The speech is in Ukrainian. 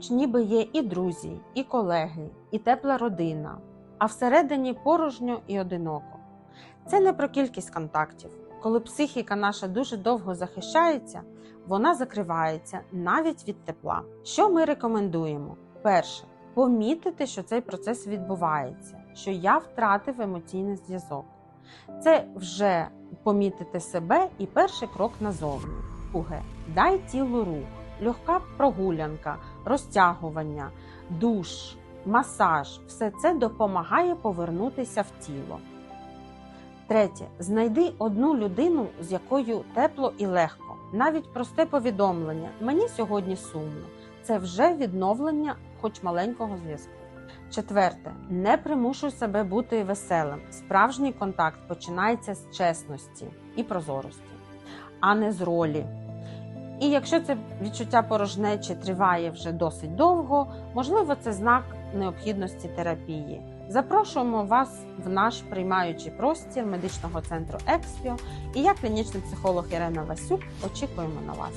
Поруч ніби є і друзі, і колеги, і тепла родина, а всередині порожньо і одиноко. Це не про кількість контактів. Коли психіка наша дуже довго захищається, вона закривається навіть від тепла. Що ми рекомендуємо? Перше, помітити, що цей процес відбувається, що я втратив емоційний зв'язок. Це вже помітити себе і перший крок назовні. Друге, дай тілу рух, легка прогулянка, розтягування, душ, масаж все це допомагає повернутися в тіло. Третє, знайди одну людину, з якою тепло і легко. Навіть просте повідомлення Мені сьогодні сумно. Це вже відновлення, хоч маленького зв'язку. Четверте, не примушуй себе бути веселим. Справжній контакт починається з чесності і прозорості, а не з ролі. І якщо це відчуття порожнечі триває вже досить довго, можливо, це знак необхідності терапії. Запрошуємо вас в наш приймаючий простір медичного центру Експіо. І я, клінічний психолог Ірена Васюк, очікуємо на вас.